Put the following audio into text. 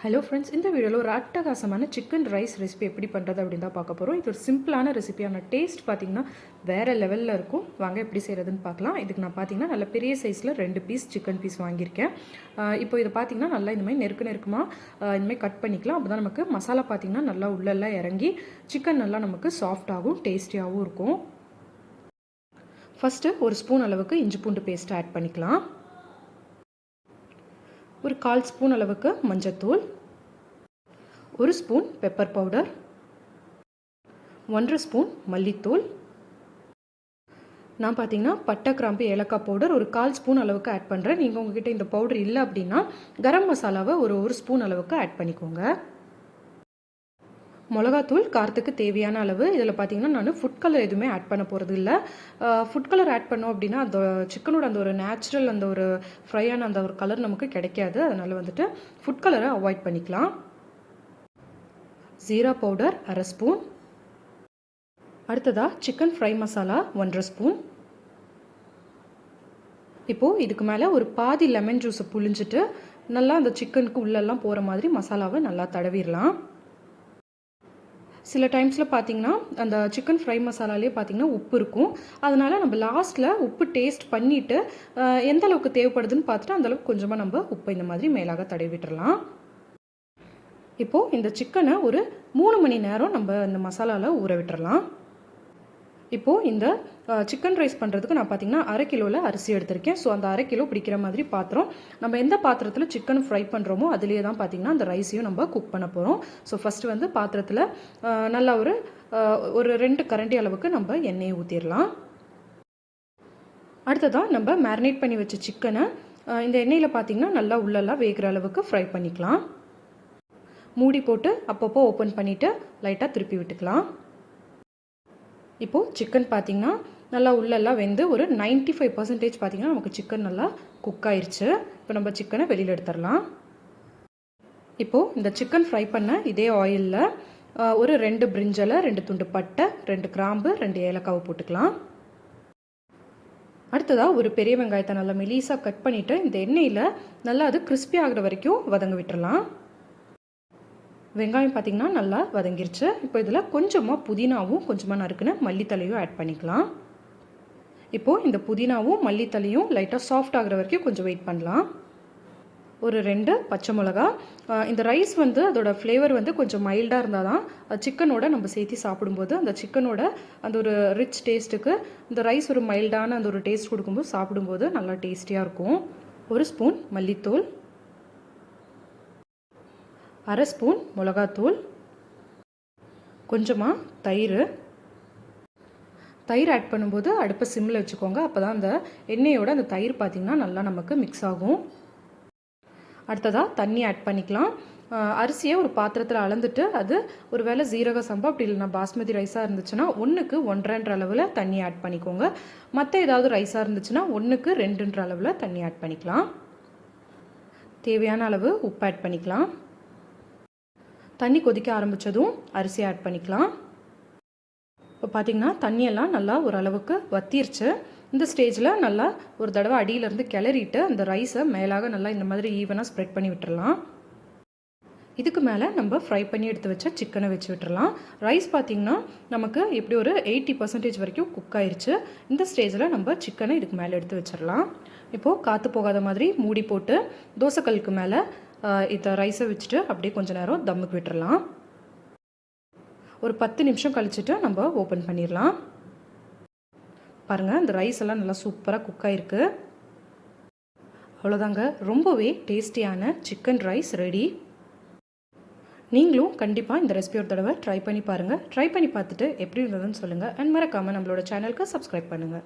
Hello friends இந்த வீடியோவில் ஒரு அட்டகாசமான சிக்கன் ரைஸ் ரெசிபி எப்படி பண்ணுறது அப்படின்னு தான் பார்க்க போகிறோம் இது ஒரு சிம்பிளான ரெசிபியான டேஸ்ட் பார்த்திங்கன்னா வேறு லெவலில் இருக்கும். வாங்க எப்படி செய்கிறதுன்னு பார்க்கலாம். இதுக்கு நான் பார்த்தீங்கன்னா நல்ல பெரிய சைஸில் ரெண்டு பீஸ் சிக்கன் பீஸ் வாங்கியிருக்கேன். இப்போ இதை பார்த்தீங்கன்னா நல்லா இந்த மாதிரி நெருக்க நெருக்கமாக இந்தமாதிரி கட் பண்ணிக்கலாம். அப்போ தான் நமக்கு மசாலா பார்த்தீங்கன்னா நல்லா உள்ளெல்லாம் இறங்கி சிக்கன் நல்லா நமக்கு சாஃப்டாகவும் டேஸ்டியாகவும் இருக்கும். ஃபஸ்ட்டு ஒரு ஸ்பூன் அளவுக்கு இஞ்சி பூண்டு பேஸ்ட் ஆட் பண்ணிக்கலாம். ஒரு கால் ஸ்பூன் அளவுக்கு மஞ்சத்தூள் ஒரு ஸ்பூன் பெப்பர் பவுடர் ஒன்றரை ஸ்பூன் மல்லித்தூள். நான் பார்த்தீங்கன்னா பட்டை கிராம்பு ஏலக்காய் பவுடர் ஒரு கால் ஸ்பூன் அளவுக்கு ஆட் பண்ணுறேன் நீங்கள் உங்ககிட்ட இந்த பவுடர் இல்லை அப்படின்னா கரம் மசாலாவை ஒரு ஒரு ஸ்பூன் அளவுக்கு ஆட் பண்ணிக்கோங்க. மிளகாத்தூள் காரத்துக்கு தேவையான அளவு. இதில் பார்த்தீங்கன்னா நான் ஃபுட் கலர் எதுவுமே ஆட் பண்ண போகிறது இல்லை ஃபுட் கலர் ஆட் பண்ணோம் அப்படின்னா அந்த சிக்கனோட அந்த ஒரு நேச்சுரல் அந்த ஒரு ஃப்ரையான அந்த ஒரு கலர் நமக்கு கிடைக்காது. அதனால் வந்துட்டு ஃபுட் கலரை அவாய்ட் பண்ணிக்கலாம். ஜீரா பவுடர் அரை ஸ்பூன். அடுத்ததாக சிக்கன் ஃப்ரை மசாலா ஒன்றரை ஸ்பூன். இப்போது இதுக்கு மேலே ஒரு பாதி லெமன் ஜூஸை புழிஞ்சிட்டு நல்லா அந்த சிக்கனுக்கு உள்ளெல்லாம் போகிற மாதிரி மசாலாவை நல்லா தடவிடலாம் சில டைம்ஸில் பார்த்தீங்கன்னா அந்த சிக்கன் ஃப்ரை மசாலாலே பார்த்தீங்கன்னா உப்பு இருக்கும். அதனால் நம்ம லாஸ்ட்டில் உப்பு டேஸ்ட் பண்ணிவிட்டு எந்த அளவுக்கு தேவைப்படுதுன்னு பார்த்துட்டு அந்தளவுக்கு கொஞ்சமாக நம்ம உப்பு இந்த மாதிரி மேலாக தடவி இப்போது இந்த சிக்கனை ஒரு மூணு மணி நேரம் நம்ம இந்த மசாலாவில் ஊற விட்டுறலாம். இப்போது இந்த சிக்கன் ரைஸ் பண்ணுறதுக்கு நான் பார்த்தீங்கன்னா அரை கிலோவில் அரிசி எடுத்திருக்கேன். ஸோ அந்த அரை கிலோ பிடிக்கிற மாதிரி பாத்திரம். நம்ம எந்த பாத்திரத்தில் சிக்கன் ஃப்ரை பண்ணுறோமோ அதுலேயே தான் பார்த்தீங்கன்னா அந்த ரைஸையும் நம்ம குக் பண்ண போகிறோம் ஸோ ஃபஸ்ட்டு வந்து பாத்திரத்தில் நல்லா ஒரு ஒரு ரெண்டு கரண்டி அளவுக்கு நம்ம எண்ணெயை ஊற்றிடலாம் அடுத்ததாக நம்ம மேரினேட் பண்ணி வச்ச சிக்கனை இந்த எண்ணெயில் பார்த்தீங்கன்னா நல்லா உள்ளெல்லாம் வேகிற அளவுக்கு ஃப்ரை பண்ணிக்கலாம். மூடி போட்டு அப்பப்போ ஓப்பன் பண்ணிவிட்டு லைட்டாக திருப்பி விட்டுக்கலாம். இப்போது சிக்கன் பார்த்திங்கன்னா நல்லா உள்ளெல்லாம் வெந்து ஒரு நைன்ட்டி ஃபைவ் பர்சன்டேஜ் பார்த்திங்கன்னா நமக்கு சிக்கன் நல்லா குக் ஆயிடுச்சு இப்போ நம்ம சிக்கனை வெளியில் எடுத்துடலாம். இப்போது இந்த சிக்கன் ஃப்ரை பண்ண இதே ஆயிலில் ஒரு ரெண்டு பிரிஞ்சலை ரெண்டு துண்டு பட்டை ரெண்டு கிராம்பு ரெண்டு ஏலக்காவை போட்டுக்கலாம். அடுத்ததாக ஒரு பெரிய வெங்காயத்தை நல்லா மெலீஸாக கட் பண்ணிவிட்டு இந்த எண்ணெயில் நல்லா அது கிறிஸ்பி ஆகிற வரைக்கும் வதங்க விட்டுறலாம். வெங்காயம் பார்த்திங்கன்னா நல்லா வதங்கிருச்சு. இப்போ இதில் கொஞ்சமாக புதினாவும் கொஞ்சமாக நறுக்குன மல்லித்தலையும் ஆட் பண்ணிக்கலாம். இப்போது இந்த புதினாவும் மல்லித்தலையும் லைட்டாக சாஃப்ட் ஆகிற வரைக்கும் கொஞ்சம் வெயிட் பண்ணலாம். ஒரு ரெண்டு பச்சை மிளகா. இந்த ரைஸ் வந்து அதோட ஃப்ளேவர் வந்து கொஞ்சம் மைல்டாக இருந்தால் தான் சிக்கனோட நம்ம சேர்த்து சாப்பிடும்போது அந்த சிக்கனோட அந்த ஒரு ரிச் டேஸ்ட்டுக்கு இந்த ரைஸ் ஒரு மைல்டான அந்த ஒரு டேஸ்ட் கொடுக்கும்போது சாப்பிடும்போது நல்லா டேஸ்டியாக இருக்கும். ஒரு ஸ்பூன் மல்லித்தூள். அரை ஸ்பூன் மிளகாத்தூள் கொஞ்சமாக தயிர். தயிர் ஆட் பண்ணும்போது அடுப்பை சிம்மில் வச்சுக்கோங்க. அப்போ தான் அந்த எண்ணெயோட அந்த தயிர் பார்த்திங்கன்னா நல்லா நமக்கு மிக்ஸ் ஆகும். அடுத்ததாக தண்ணி ஆட் பண்ணிக்கலாம். அரிசியை ஒரு பாத்திரத்தில் அளந்துட்டு அது ஒரு வேளை ஜீரக சம்பா அப்படி இல்லைனா பாஸ்மதி ரைஸாக இருந்துச்சுன்னா ஒன்றுக்கு ஒன்றரைன்ற அளவில் தண்ணி ஆட் பண்ணிக்கோங்க. மற்ற ஏதாவது ரைஸாக இருந்துச்சுன்னா ஒன்றுக்கு ரெண்டுன்ற அளவில் தண்ணி ஆட் பண்ணிக்கலாம். தேவையான அளவு உப்பு ஆட் பண்ணிக்கலாம். தண்ணி கொதிக்க ஆரம்பித்ததும் அரிசி ஆட் பண்ணிக்கலாம். இப்போ பார்த்திங்கன்னா தண்ணியெல்லாம் நல்லா ஓரளவுக்கு வத்திருச்சு. இந்த ஸ்டேஜில் நல்லா ஒரு தடவை அடியிலேருந்து கிளறிட்டு அந்த ரைஸை மேலாக நல்லா இந்த மாதிரி ஈவனாக ஸ்ப்ரெட் பண்ணி விட்டுறலாம். இதுக்கு மேலே நம்ம ஃப்ரை பண்ணி எடுத்து வச்ச சிக்கனை வச்சு விட்டுறலாம். ரைஸ் பார்த்திங்கன்னா நமக்கு எப்படி ஒரு எயிட்டி பர்சன்டேஜ் வரைக்கும் குக் ஆயிடுச்சு இந்த ஸ்டேஜில் நம்ம சிக்கனை இதுக்கு மேலே எடுத்து வச்சிடலாம். இப்போது காற்று போகாத மாதிரி மூடி போட்டு தோசைக்கல்லுக்கு மேலே இதை ரைஸை வச்சுட்டு அப்படியே கொஞ்சம் நேரம் தம்முக்கு விட்டுறலாம். ஒரு பத்து நிமிஷம் கழிச்சுட்டு நம்ம ஓப்பன் பண்ணிடலாம். பாருங்கள் இந்த ரைஸ் எல்லாம் நல்லா சூப்பராக குக் ஆகிருக்கு அவ்வளோதாங்க. ரொம்பவே டேஸ்டியான சிக்கன் ரைஸ் ரெடி நீங்களும் கண்டிப்பாக இந்த ரெசிபி ஒரு தடவை ட்ரை பண்ணி பாருங்கள் ட்ரை பண்ணி பார்த்துட்டு எப்படி இருந்ததுன்னு சொல்லுங்கள் அண்ட் மறக்காமல் நம்மளோட சேனலுக்கு சப்ஸ்கிரைப் பண்ணுங்கள்